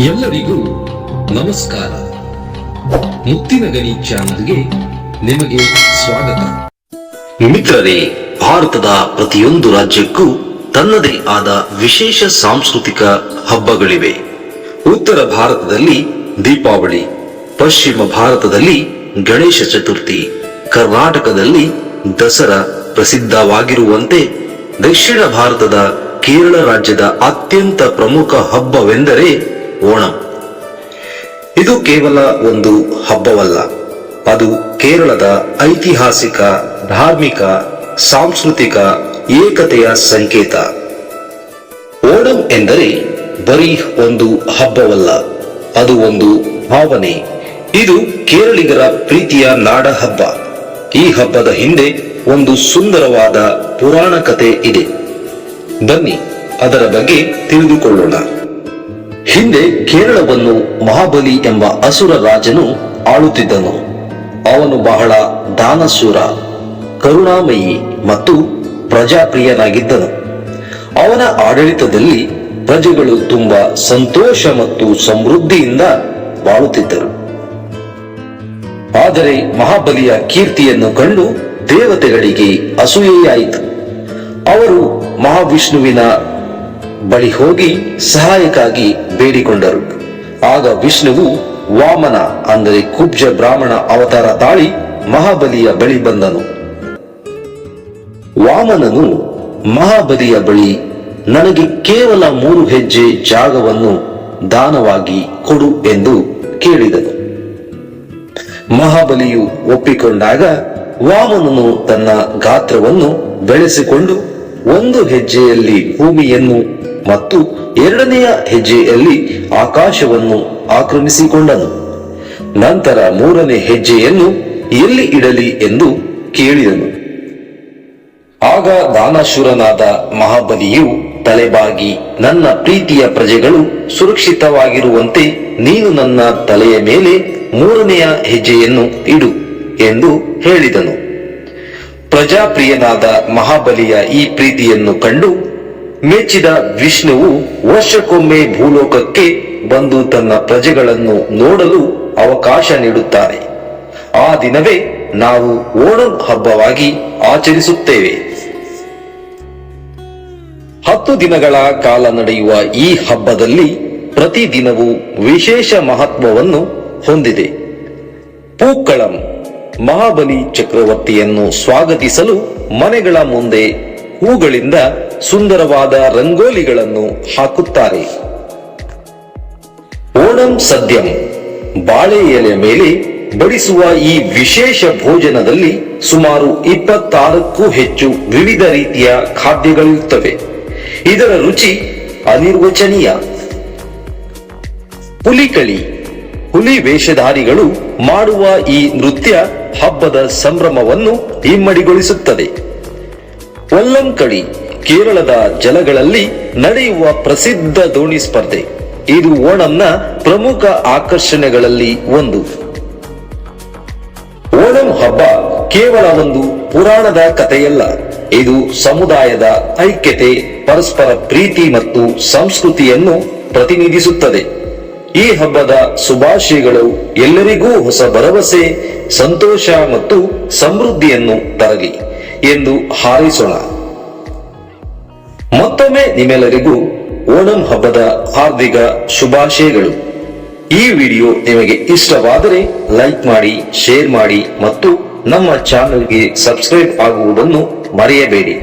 ಎಲ್ಲರಿಗೂ ನಮಸ್ಕಾರ. ಮುತ್ತಿನ ಗಣಿ ಚಾನಲ್ಗೆ ನಿಮಗೆ ಸ್ವಾಗತ. ಮಿತ್ರರೇ, ಭಾರತದ ಪ್ರತಿಯೊಂದು ರಾಜ್ಯಕ್ಕೂ ತನ್ನದೇ ಆದ ವಿಶೇಷ ಸಾಂಸ್ಕೃತಿಕ ಹಬ್ಬಗಳಿವೆ. ಉತ್ತರ ಭಾರತದಲ್ಲಿ ದೀಪಾವಳಿ, ಪಶ್ಚಿಮ ಭಾರತದಲ್ಲಿ ಗಣೇಶ ಚತುರ್ಥಿ, ಕರ್ನಾಟಕದಲ್ಲಿ ದಸರಾ ಪ್ರಸಿದ್ಧವಾಗಿರುವಂತೆ ದಕ್ಷಿಣ ಭಾರತದ ಕೇರಳ ರಾಜ್ಯದ ಅತ್ಯಂತ ಪ್ರಮುಖ ಹಬ್ಬವೆಂದರೆ ಓಣಂ. ಇದು ಕೇವಲ ಒಂದು ಹಬ್ಬವಲ್ಲ. ಅದು ಕೇರಳದ ಐತಿಹಾಸಿಕ, ಧಾರ್ಮಿಕ, ಸಾಂಸ್ಕೃತಿಕ ಏಕತೆಯ ಸಂಕೇತ. ಓಣಂ ಎಂದರೆ ಬರೀ ಒಂದು ಹಬ್ಬವಲ್ಲ, ಅದು ಒಂದು ಭಾವನೆ. ಇದು ಕೇರಳಿಗರ ಪ್ರೀತಿಯ ನಾಡ ಹಬ್ಬ ಈ ಹಬ್ಬದ ಹಿಂದೆ ಒಂದು ಸುಂದರವಾದ ಪುರಾಣ ಕಥೆ ಇದೆ. ಬನ್ನಿ ಅದರ ಬಗ್ಗೆ ತಿಳಿದುಕೊಳ್ಳೋಣ. ಹಿಂದೆ ಕೇರಳವನ್ನು ಮಹಾಬಲಿ ಎಂಬ ಅಸುರ ರಾಜನು ಆಳುತ್ತಿದ್ದನು. ಅವನು ಬಹಳ ದಾನಸೂರ ಕರುಣಾಮಯಿ ಮತ್ತು ಪ್ರಜಾಪ್ರಿಯನಾಗಿದ್ದನು. ಅವನ ಆಡಳಿತದಲ್ಲಿ ಪ್ರಜೆಗಳು ತುಂಬಾ ಸಂತೋಷ ಮತ್ತು ಸಮೃದ್ಧಿಯಿಂದ ಬಾಳುತ್ತಿದ್ದರು. ಆದರೆ ಮಹಾಬಲಿಯ ಕೀರ್ತಿಯನ್ನು ಕಂಡು ದೇವತೆಗಳಿಗೆ ಅಸೂಯೆಯಾಯಿತು. ಅವರು ಮಹಾವಿಷ್ಣುವಿನ ಬಳಿ ಹೋಗಿ ಸಹಾಯಕ್ಕಾಗಿ ಬೇಡಿಕೊಂಡರು. ಆಗ ವಿಷ್ಣುವು ವಾಮನ, ಅಂದರೆ ಕುಬ್ಜ ಬ್ರಾಹ್ಮಣ ಅವತಾರ ತಾಳಿ ಮಹಾಬಲಿಯ ಬಳಿ ಬಂದನು. ವಾಮನನು ಮಹಾಬಲಿಯ ಬಳಿ, ನನಗೆ ಕೇವಲ ಮೂರು ಹೆಜ್ಜೆ ಜಾಗವನ್ನು ದಾನವಾಗಿ ಕೊಡು ಎಂದು ಕೇಳಿದನು. ಮಹಾಬಲಿಯು ಒಪ್ಪಿಕೊಂಡಾಗ ವಾಮನನು ತನ್ನ ಗಾತ್ರವನ್ನು ಬೆಳೆಸಿಕೊಂಡು ಒಂದು ಹೆಜ್ಜೆಯಲ್ಲಿ ಭೂಮಿಯನ್ನು ಮತ್ತು ಎರಡನೆಯ ಹೆಜ್ಜೆಯಲ್ಲಿ ಆಕಾಶವನ್ನು ಆಕ್ರಮಿಸಿಕೊಂಡನು. ನಂತರ ಮೂರನೇ ಹೆಜ್ಜೆಯನ್ನು ಎಲ್ಲಿ ಇಡಲಿ ಎಂದು ಕೇಳಿದನು. ಆಗ ದಾನಶೂರನಾದ ಮಹಾಬಲಿಯು ತಲೆಬಾಗಿ, ನನ್ನ ಪ್ರೀತಿಯ ಪ್ರಜೆಗಳು ಸುರಕ್ಷಿತವಾಗಿರುವಂತೆ ನೀನು ನನ್ನ ತಲೆಯ ಮೇಲೆ ಮೂರನೆಯ ಹೆಜ್ಜೆಯನ್ನು ಇಡು ಎಂದು ಹೇಳಿದನು. ಪ್ರಜಾಪ್ರಿಯನಾದ ಮಹಾಬಲಿಯ ಈ ಪ್ರೀತಿಯನ್ನು ಕಂಡು ಮೆಚ್ಚಿದ ವಿಷ್ಣುವು ವರ್ಷಕ್ಕೊಮ್ಮೆ ಭೂಲೋಕಕ್ಕೆ ಬಂದು ತನ್ನ ಪ್ರಜೆಗಳನ್ನು ನೋಡಲು ಅವಕಾಶ ನೀಡುತ್ತಾರೆ. ಆ ದಿನವೇ ನಾವು ಓಣಂ ಹಬ್ಬವಾಗಿ ಆಚರಿಸುತ್ತೇವೆ. ಹತ್ತು ದಿನಗಳ ಕಾಲ ನಡೆಯುವ ಈ ಹಬ್ಬದಲ್ಲಿ ಪ್ರತಿದಿನವೂ ವಿಶೇಷ ಮಹತ್ವವನ್ನು ಹೊಂದಿದೆ. ಪೂಕ್ಕಳಂ ಮಹಾಬಲಿ ಚಕ್ರವರ್ತಿಯನ್ನು ಸ್ವಾಗತಿಸಲು ಮನೆಗಳ ಮುಂದೆ ಹೂಗಳಿಂದ ಸುಂದರವಾದ ರಂಗೋಲಿಗಳನ್ನು ಹಾಕುತ್ತಾರೆ. ಓಣಂ ಸದ್ಯಂ, ಬಾಳೆ ಎಲೆ ಮೇಲೆ ಬಡಿಸುವ ಈ ವಿಶೇಷ ಭೋಜನದಲ್ಲಿ ಸುಮಾರು ಇಪ್ಪತ್ತಾರಕ್ಕೂ ಹೆಚ್ಚು ವಿವಿಧ ರೀತಿಯ ಖಾದ್ಯಗಳಿರುತ್ತವೆ. ಇದರ ರುಚಿ ಅನಿರ್ವಚನೀಯ. ಹುಲಿಕಳಿ, ಹುಲಿ ವೇಷಧಾರಿಗಳು ಮಾಡುವ ಈ ನೃತ್ಯ ಹಬ್ಬದ ಸಂಭ್ರಮವನ್ನು ಇಮ್ಮಡಿಗೊಳಿಸುತ್ತದೆ ಒಲ್ಲಂಕಡಿ ಕೇರಳದ ಜಲಗಳಲ್ಲಿ ನಡೆಯುವ ಪ್ರಸಿದ್ಧ ದೋಣಿ ಸ್ಪರ್ಧೆ. ಇದು ಓಣಂನ ಪ್ರಮುಖ ಆಕರ್ಷಣೆಗಳಲ್ಲಿ ಒಂದು. ಓಣಂ ಹಬ್ಬ ಕೇವಲ ಒಂದು ಪುರಾಣದ ಕಥೆಯಲ್ಲ. ಇದು ಸಮುದಾಯದ ಐಕ್ಯತೆ, ಪರಸ್ಪರ ಪ್ರೀತಿ ಮತ್ತು ಸಂಸ್ಕೃತಿಯನ್ನು ಪ್ರತಿನಿಧಿಸುತ್ತದೆ. ಈ ಹಬ್ಬದ ಶುಭಾಶಯಗಳು ಎಲ್ಲರಿಗೂ ಹೊಸ ಭರವಸೆ, ಸಂತೋಷ ಮತ್ತು ಸಮೃದ್ಧಿಯನ್ನು ತರಲಿ ಎಂದು ಹಾರೈಸೋಣ. ಮತ್ತೊಮ್ಮೆ ನಿಮ್ಮೆಲ್ಲರಿಗೂ ಓಣಂ ಹಬ್ಬದ ಹಾರ್ದಿಕ ಶುಭಾಶಯಗಳು. ಈ ವಿಡಿಯೋ ನಿಮಗೆ ಇಷ್ಟವಾದರೆ ಲೈಕ್ ಮಾಡಿ, ಶೇರ್ ಮಾಡಿ ಮತ್ತು ನಮ್ಮ ಚಾನೆಲ್ಗೆ ಸಬ್ಸ್ಕ್ರೈಬ್ ಆಗುವುದನ್ನು ಮರೆಯಬೇಡಿ.